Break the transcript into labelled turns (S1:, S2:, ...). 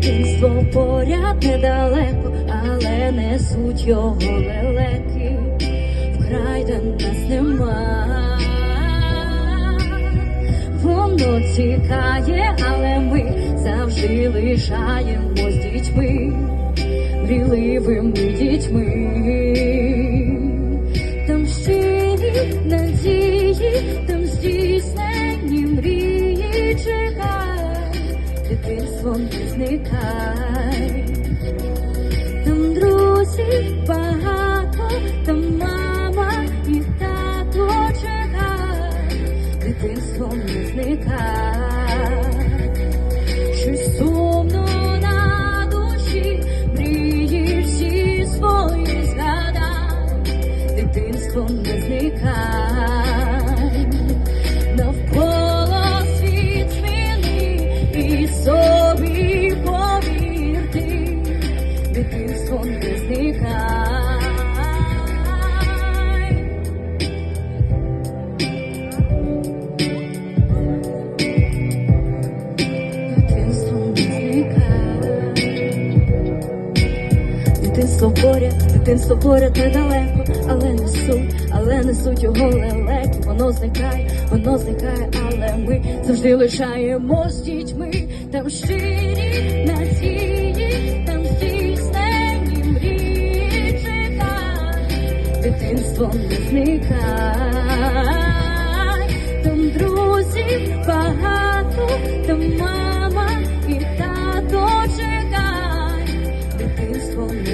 S1: Дитинство поряд недалеко, але несуть його лелеки, вкрай де нас нема. Воно тікає, але ми завжди лишаємось дітьми, мрійливими дітьми. Там щирі надії, там здійснені мрії чекай, дитинство зникай. Там друзів багато, там мама і тато чекай, дитинством не зникай. дитинство поряд, дитинство поряд недалеко, але несуть, але не суть, його лелеку. Воно зникає, воно зникає, але ми завжди лишаємо з дітьми там щирі надії, там здійснені мрії чекають, дитинство не зникає, там друзів багато, там мама і тато чекає. дитинство for me.